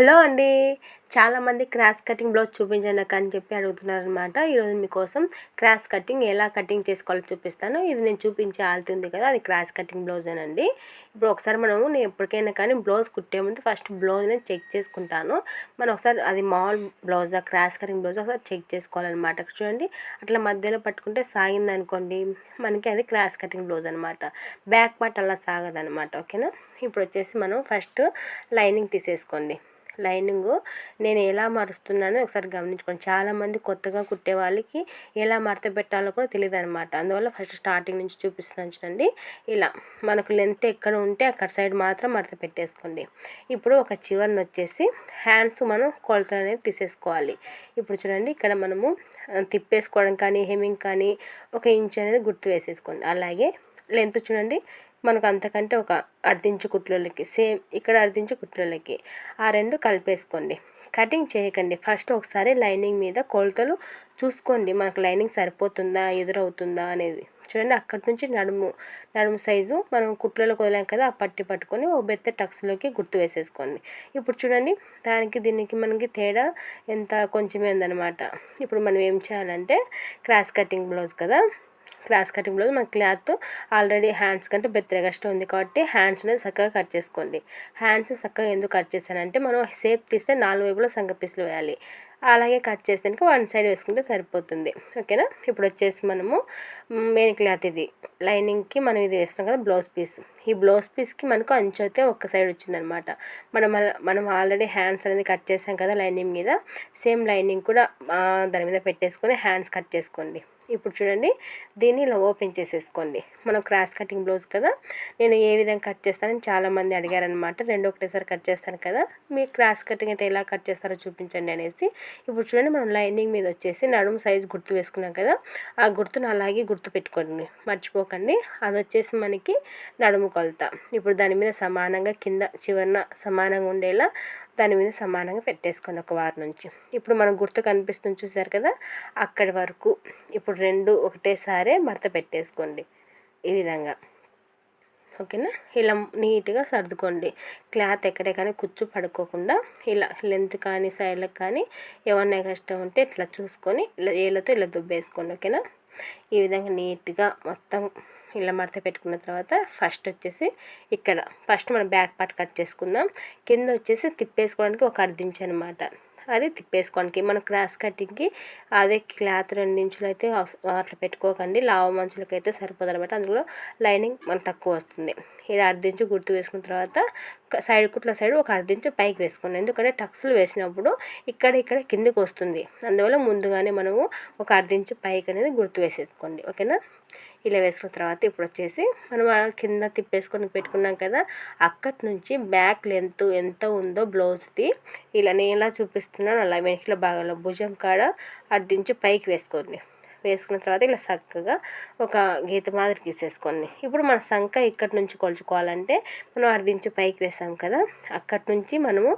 Hello అండి. చాలామంది cross cutting blouse చూపించండి అక్క అని చెప్పి అడుగుతున్నారనమాట ఈరోజు మీకోసం క్రాస్ కటింగ్ ఎలా కటింగ్ చేసుకోవాలో చూపిస్తాను. ఇది నేను చూపించే ఆల్తి ఉంది కదా అది క్రాస్ కటింగ్ బ్లౌజ్ అండి ఇప్పుడు ఒకసారి మనము నేను ఎప్పటికైనా కానీ బ్లౌజ్ కుట్టే ముందు ఫస్ట్ బ్లౌజ్ నేను చెక్ చేసుకుంటాను. మనం ఒకసారి అది మామూలు బ్లౌజ్ క్రాస్ కటింగ్ బ్లౌజ్ ఒకసారి చెక్ చేసుకోవాలన్నమాట. చూడండి అట్లా మధ్యలో పట్టుకుంటే సాగింది అనుకోండి మనకి అది క్రాస్ కటింగ్ బ్లౌజ్ అనమాట బ్యాక్ పార్ట్ అలా సాగదనమాట ఓకేనా? ఇప్పుడు వచ్చేసి మనం ఫస్ట్ లైనింగ్ తీసేసుకోండి. లైనింగ్ నేను ఎలా మరుస్తున్నానో ఒకసారి గమనించుకోండి. చాలామంది కొత్తగా కుట్టే వాళ్ళకి ఎలా మడత పెట్టాలో కూడా తెలియదు అనమాట అందువల్ల ఫస్ట్ స్టార్టింగ్ నుంచి చూపిస్తున్నాను చూడండి. ఇలా మనకు లెంత్ ఎక్కడ ఉంటే అక్కడ సైడ్ మాత్రం మడత పెట్టేసుకోండి. ఇప్పుడు ఒక చివరిని వచ్చేసి హ్యాండ్స్ మనం కొలతలు అనేది తీసేసుకోవాలి. ఇప్పుడు చూడండి ఇక్కడ మనము తిప్పేసుకోవడం కానీ హెమింగ్ కానీ ఒక ఇంచ్ అనేది గుర్తు వేసేసుకోండి. అలాగే లెంత్ చూడండి మనకు అంతకంటే ఒక అర్ధించు కుట్లలకి సేమ్ ఇక్కడ అర్ధించు కుట్లలకి ఆ రెండు కలిపేసుకోండి. కటింగ్ చేయకండి. ఫస్ట్ ఒకసారి లైనింగ్ మీద కొలతలు చూసుకోండి. మనకు లైనింగ్ సరిపోతుందా ఎదురవుతుందా అనేది. చూడండి అక్కడి నుంచి నడుము నడుము సైజు మనం కుట్లలో వదిలాం కదా ఆ పట్టి పట్టుకొని ఒక బెత్త టక్స్లోకి గుర్తు వేసేసుకోండి. ఇప్పుడు చూడండి దానికి దీనికి మనకి తేడా ఎంత కొంచెమే ఉందన్నమాట. ఇప్పుడు మనం ఏం చేయాలంటే క్రాస్ కటింగ్ బ్లౌజ్ కదా క్లాస్ కటింగ్ బ్లౌజ్ మన క్లాత్ ఆల్రెడీ హ్యాండ్స్ కంటే బెత్తరగస్ట్ ఉంది కాబట్టి హ్యాండ్స్ అనేది చక్కగా కట్ చేసుకోండి. హ్యాండ్స్ చక్కగా ఎందుకు కట్ చేశానంటే మనం సేప్ తీస్తే నాలుగు వైపులో సంగ పీసులు వేయాలి. అలాగే కట్ చేసేదానికి వన్ సైడ్ వేసుకుంటే సరిపోతుంది. ఓకేనా? ఇప్పుడు వచ్చేసి మనము మెయిన్ క్లాత్ ఇది. లైనింగ్కి మనం ఇది వేస్తాం కదా బ్లౌజ్ పీస్. ఈ బ్లౌజ్ పీస్కి మనకు అంచు అయితే ఒక్క సైడ్ వచ్చిందనమాట. మనం మనం ఆల్రెడీ హ్యాండ్స్ అనేది కట్ చేసాం కదా లైనింగ్ మీద. సేమ్ లైనింగ్ కూడా దాని మీద పెట్టేసుకొని హ్యాండ్స్ కట్ చేసుకోండి. ఇప్పుడు చూడండి దీన్ని ఇలా ఓపెన్ చేసేసుకోండి. మనం క్రాస్ కటింగ్ బ్లౌజ్ కదా నేను ఏ విధంగా కట్ చేస్తానని చాలామంది అడిగారనమాట రెండు ఒకటేసారి కట్ చేస్తాను కదా మీ క్రాస్ కటింగ్ అయితే ఎలా కట్ చేస్తారో చూపించండి అనేసి. ఇప్పుడు చూడండి మనం లైనింగ్ మీద వచ్చేసి నడుము సైజ్ గుర్తు వేసుకున్నాం కదా ఆ గుర్తును అలాగే గుర్తు పెట్టుకోండి. మర్చిపోకండి అది వచ్చేసి మనకి నడుము కొలత. ఇప్పుడు దాని మీద సమానంగా కింద చివరిన సమానంగా ఉండేలా దాని మీద సమానంగా పెట్టేసుకోండి ఒక వారం నుంచి. ఇప్పుడు మనకు గుర్తు కనిపిస్తుంది చూసారు కదా? అక్కడి వరకు ఇప్పుడు రెండు ఒకటేసారే మడత పెట్టేసుకోండి ఈ విధంగా. ఓకేనా? ఇలా నీట్గా సర్దుకోండి. క్లాత్ ఎక్కడే కానీ కుచ్చు పడుకోకుండా ఇలా లెంత్ కానీ సైడ్లకు కానీ ఏమన్నా కష్టం ఉంటే ఇట్లా చూసుకొని ఇలా ఏళ్ళతో ఇలా దుబ్బేసుకోండి. ఓకేనా? ఈ విధంగా నీట్గా మొత్తం ఇలా మడత పెట్టుకున్న తర్వాత ఫస్ట్ వచ్చేసి ఇక్కడ ఫస్ట్ మనం బ్యాక్ పార్ట్ కట్ చేసుకుందాం. కింద వచ్చేసి తిప్పేసుకోవడానికి ఒక అర్ధించి అనమాట అది తిప్పేసుకోవడానికి మన క్రాస్ కటింగ్కి అదే క్లాత్ రెండించులు అయితే అట్లా పెట్టుకోకండి. లావ మంచులకి అయితే సరిపోదు అనమాట అందులో లైనింగ్ మనకు తక్కువ వస్తుంది. ఇది అర్ధించు గుర్తు వేసుకున్న తర్వాత సైడ్ కుట్ల సైడ్ ఒక అర్ధించు పైకి వేసుకోండి. ఎందుకంటే టక్స్లు వేసినప్పుడు ఇక్కడ ఇక్కడ కిందికి వస్తుంది. అందువల్ల ముందుగానే మనము ఒక అర్ధించు పైకి అనేది గుర్తు వేసేసుకోండి. ఓకేనా? ఇలా వేసుకున్న తర్వాత ఇప్పుడు వచ్చేసి మనం కింద తిప్పేసుకొని పెట్టుకున్నాం కదా అక్కడి నుంచి బ్యాక్ లెంత్ ఎంత ఉందో బ్లౌజ్ది ఇలా నేను ఎలా చూపిస్తున్నాను. అలా వెనకల భాగంలో భుజం కాడ అడ్డించి పైకి వేసుకోండి. వేసుకున్న తర్వాత ఇలా చక్కగా ఒక గీత మాదిరి గీసేసుకోండి. ఇప్పుడు మన సంఖ ఇక్కడి నుంచి కొలుచుకోవాలంటే మనం అర్ధించి పైకి వేసాం కదా అక్కడి నుంచి మనము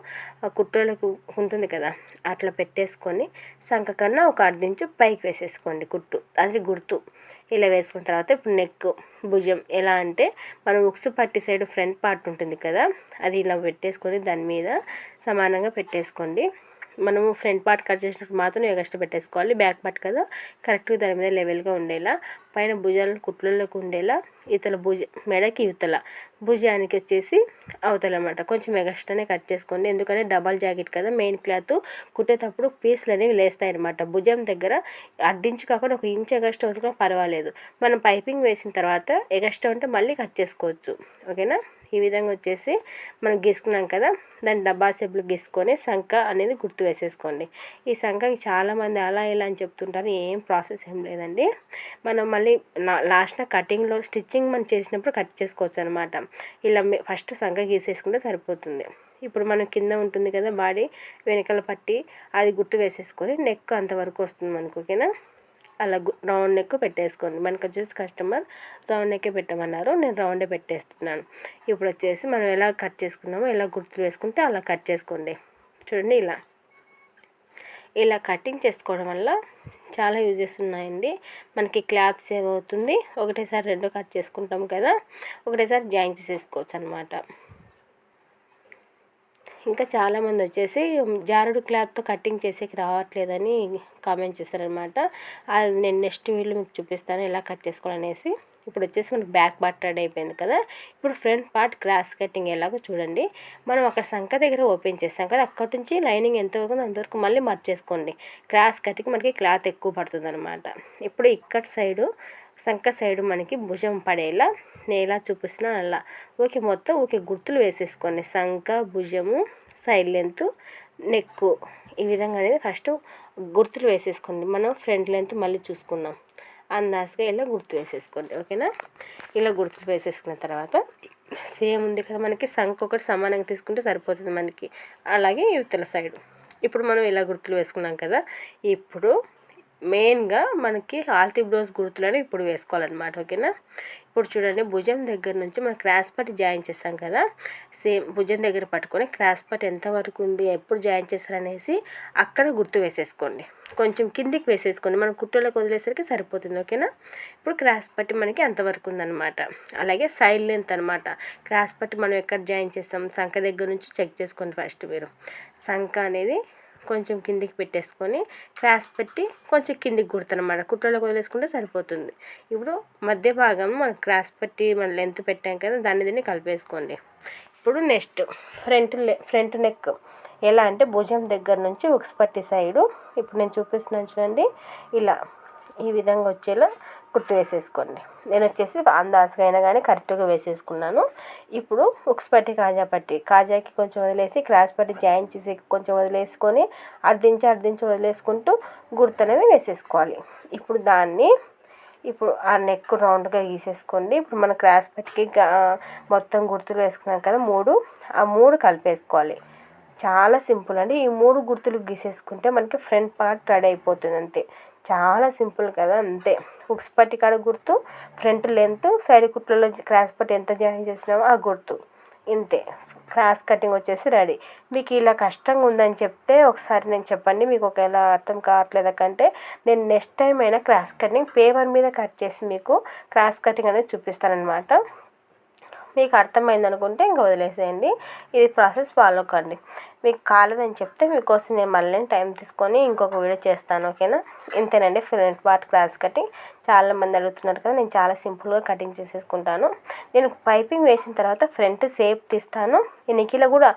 కుట్రలకు ఉంటుంది కదా అట్లా పెట్టేసుకొని సంఖ కన్నా ఒక అర్ధించి పైకి వేసేసుకోండి కుట్టు అది గుర్తు. ఇలా వేసుకున్న తర్వాత ఇప్పుడు నెక్ భుజం ఎలా అంటే మనం ఉక్సు పట్టి సైడ్ ఫ్రంట్ పార్ట్ ఉంటుంది కదా అది ఇలా పెట్టేసుకొని దాని మీద సమానంగా పెట్టేసుకోండి. మనము ఫ్రంట్ పార్ట్ కట్ చేసినప్పుడు మాత్రం ఎగస్ట్రా పెట్టేసుకోవాలి బ్యాక్ పార్ట్ కదా. కరెక్ట్గా దాని మీద లెవెల్గా ఉండేలా పైన భుజాలు కుట్లలోకి ఉండేలా ఇతల భుజ మెడకి ఇవతల. భుజానికి వచ్చేసి అవతల అనమాట కొంచెం ఎగస్ట్రానే కట్ చేసుకోండి. ఎందుకంటే డబల్ జాకెట్ కదా మెయిన్ క్లాత్ కుట్టేటప్పుడు పీసులు అనేవి లేస్తాయి అనమాట భుజం దగ్గర అడ్డించు కాకుండా ఒక ఇంచ్ ఎగస్ట్రా వదుకున్నా పర్వాలేదు. మనం పైపింగ్ వేసిన తర్వాత ఎగస్ట్రా ఉంటే మళ్ళీ కట్ చేసుకోవచ్చు. ఓకేనా ఈ విధంగా వచ్చేసి మనం గీసుకున్నాం కదా దాని డబ్బా సెబ్బులు గీసుకొని సంఖ అనేది గుర్తు వేసేసుకోండి. ఈ సంఖకి చాలామంది అలా ఇలా అని చెప్తుంటారు ఏం ప్రాసెస్ ఏం లేదండి. మనం మళ్ళీ లాస్ట్న కటింగ్లో స్టిచ్చింగ్ మనం చేసినప్పుడు కట్ చేసుకోవచ్చు అనమాట ఇలా ఫస్ట్ సంఖ గీసేసుకుంటే సరిపోతుంది. ఇప్పుడు మనం కింద ఉంటుంది కదా బాడీ వెనకాల పట్టి అది గుర్తు వేసేసుకొని నెక్ అంతవరకు వస్తుంది మనకు ఓకేనా? అలా రౌండ్ నెక్ పెట్టేసుకోండి. మనకు వచ్చేసి కస్టమర్ రౌండ్ నెక్కే పెట్టమన్నారు. నేను రౌండే పెట్టేస్తున్నాను. ఇప్పుడు వచ్చేసి మనం ఎలా కట్ చేసుకున్నామో ఎలా గుర్తులు వేసుకుంటే అలా కట్ చేసుకోండి. చూడండి ఇలా. ఇలా కటింగ్ చేసుకోవడం వల్ల చాలా యూజెస్ ఉన్నాయండి. మనకి క్లాత్ సేవ్ అవుతుంది. ఒకటేసారి రెండు కట్ చేసుకుంటాం కదా. ఒకటేసారి జాయిన్ చేసేసుకోవచ్చు అనమాట ఇంకా చాలామంది వచ్చేసి జారుడు క్లాత్తో కటింగ్ చేసేకి రావట్లేదని కామెంట్ చేశారనమాట. అది నేను నెక్స్ట్ వీడియో మీకు చూపిస్తాను ఎలా కట్ చేసుకోవాలనేసి. ఇప్పుడు వచ్చేసి మనకి బ్యాక్ పార్ట్ రెడీ అయిపోయింది కదా. ఇప్పుడు ఫ్రంట్ పార్ట్ క్రాస్ కటింగ్ ఎలాగో చూడండి. మనం అక్కడ సంఖ దగ్గర ఓపెన్ చేస్తాం కదా. అక్కడి నుంచి లైనింగ్ ఎంతవరకు అంతవరకు మళ్ళీ మర్చేసుకోండి. క్రాస్ కటింగ్ మనకి క్లాత్ ఎక్కువ పడుతుంది ఇప్పుడు ఇక్కడ సైడు సంక సైడ్ మనకి భుజం పడేలా నేను ఎలా చూపిస్తున్నాను అలా. ఓకే మొత్తం ఓకే గుర్తులు వేసేసుకోండి. సంక భుజము సైడ్ లెంత్ నెక్కు ఈ విధంగా అనేది ఫస్ట్ గుర్తులు వేసేసుకోండి. మనం ఫ్రంట్ లెంత్ మళ్ళీ చూసుకున్నాం అందాజగా ఇలా గుర్తు వేసేసుకోండి. ఓకేనా? ఇలా గుర్తులు వేసేసుకున్న తర్వాత సేమ్ ఉంది కదా మనకి. సంఖ ఒకటి సమానంగా తీసుకుంటే సరిపోతుంది మనకి. అలాగే ఇవతల సైడ్ ఇప్పుడు మనం ఇలా గుర్తులు వేసుకున్నాం కదా. ఇప్పుడు మెయిన్గా మనకి ఆల్తీ బ్లౌజ్ గుర్తులను ఇప్పుడు వేసుకోవాలన్నమాట ఓకేనా? ఇప్పుడు చూడండి భుజం దగ్గర నుంచి మనం క్రాస్ పట్ జాయిన్ చేస్తాం కదా? సేమ్ భుజం దగ్గర పట్టుకొని క్రాస్ పట్ ఎంతవరకు ఉంది ఎప్పుడు జాయిన్ చేస్తారనేసి అక్కడ గుర్తు వేసేసుకోండి. కొంచెం కిందికి వేసేసుకోండి మనం కుట్టలోకి వదిలేసరికి సరిపోతుంది ఓకేనా? ఇప్పుడు క్రాస్ పట్టి మనకి అంతవరకు ఉందన్నమాట. అలాగే సైడ్ లెంత్ అనమాట క్రాస్ పట్టి మనం ఎక్కడ జాయిన్ చేస్తాం? సంఖ దగ్గర నుంచి చెక్ చేసుకోండి ఫస్ట్ మీరు. సంఖ అనేది కొంచెం కిందికి పెట్టేసుకొని క్రాస్ పెట్టి కొంచెం కిందికి కుడతానమాట కుట్రలోకి వదిలేసుకుంటే సరిపోతుంది. ఇప్పుడు మధ్య భాగం మనం క్రాస్ పెట్టి మన లెంత్ పెట్టాం కదా దాన్ని దీన్ని కలిపేసుకోండి. ఇప్పుడు నెక్స్ట్ ఫ్రంట్ ఫ్రంట్ నెక్. ఎలా అంటే భుజం దగ్గర నుంచి ఉక్స్ పట్టి సైడు. ఇప్పుడు నేను చూపిస్తున్నాను చూడండి. ఇలా ఈ విధంగా వచ్చేలా కుర్తి వేసేసుకోండి. నేను వచ్చేసి అందాజుగా అయినా కానీ కరెక్ట్గా వేసేసుకున్నాను. ఇప్పుడు ఉక్స్ పట్టి కాజా పట్టి. కాజాకి కొంచెం వదిలేసి క్రాస్ పట్టి జాయిన్ చేసి కొంచెం వదిలేసుకొని అర్ధించి అర్ధించి వదిలేసుకుంటూ గుర్తు అనేది వేసేసుకోవాలి. ఇప్పుడు దాన్ని ఇప్పుడు ఆ నెక్ రౌండ్గా గీసేసుకోండి. ఇప్పుడు మన క్రాస్ పట్టికి మొత్తం గుర్తులు వేసుకున్నాం కదా మూడు. ఆ మూడు కలిపేసుకోవాలి. చాలా సింపుల్ అండి. ఈ మూడు గుర్తులు గీసేసుకుంటే మనకి ఫ్రంట్ పార్ట్ రెడీ అయిపోతుంది అంతే. చాలా సింపుల్ కదా అంతే. హుక్స్ పట్టి కాడ గుర్తు ఫ్రంట్ లెంత్ సైడ్ కుట్లలో క్రాస్ పట్టి ఎంత జాయిన్ చేసినామో ఆ గుర్తు. ఇంతే. క్రాస్ కటింగ్ వచ్చేసి రెడీ. మీకు ఇలా కష్టంగా ఉందని చెప్తే ఒకసారి నేను చెప్పండి మీకు ఒకవేళ అర్థం కావట్లేదు కంటే నేను నెక్స్ట్ టైం అయినా క్రాస్ కటింగ్ పేపర్ మీద కట్ చేసి మీకు క్రాస్ కటింగ్ అనేది చూపిస్తానమాట మీకు అర్థమైంది అనుకుంటే ఇంకా వదిలేసేయండి. ఇది ప్రాసెస్ ఫాలో కండి. మీకు కాలేదని చెప్తే మీకోసం నేను మళ్ళీ టైం తీసుకొని ఇంకొక వీడియో చేస్తాను ఓకేనా? ఇంతేనండి ఫ్రంట్ పార్ట్ క్లాస్ కటింగ్. చాలా మంది అడుగుతున్నారు కదా నేను చాలా సింపుల్గా కటింగ్ చేసేసుకుంటాను. నేను పైపింగ్ వేసిన తర్వాత ఫ్రంట్ సేప్ తీస్తాను. ఎనికిలో కూడా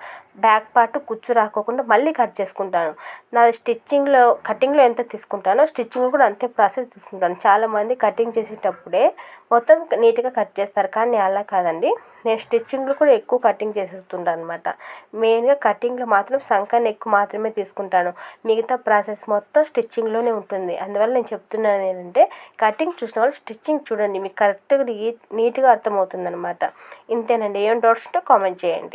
బ్యాక్ పార్ట్ కుచ్చు రాకోకుండా మళ్ళీ కట్ చేసుకుంటాను. నా స్టిచ్చింగ్లో కటింగ్లో ఎంత తీసుకుంటానో స్టిచ్చింగ్ కూడా అంతే ప్రాసెస్ తీసుకుంటాను. చాలామంది కటింగ్ చేసేటప్పుడే మొత్తం నీట్గా కట్ చేస్తారు కానీ అలా కాదండి. నేను స్టిచ్చింగ్లో కూడా ఎక్కువ కటింగ్ చేసేస్తుంటాను అనమాట మెయిన్గా కటింగ్లో మాత్రం సంక నెక్ మాత్రమే తీసుకుంటాను. మిగతా ప్రాసెస్ మొత్తం స్టిచ్చింగ్లోనే ఉంటుంది. అందువల్ల నేను చెప్తున్నాను ఏంటంటే కటింగ్ చూసిన వాళ్ళు స్టిచ్చింగ్ చూడండి. మీకు కరెక్ట్గా నీట్గా అర్థమవుతుంది అనమాట ఇంతేనండి. ఏం డౌట్స్ ఉంటే కామెంట్ చేయండి.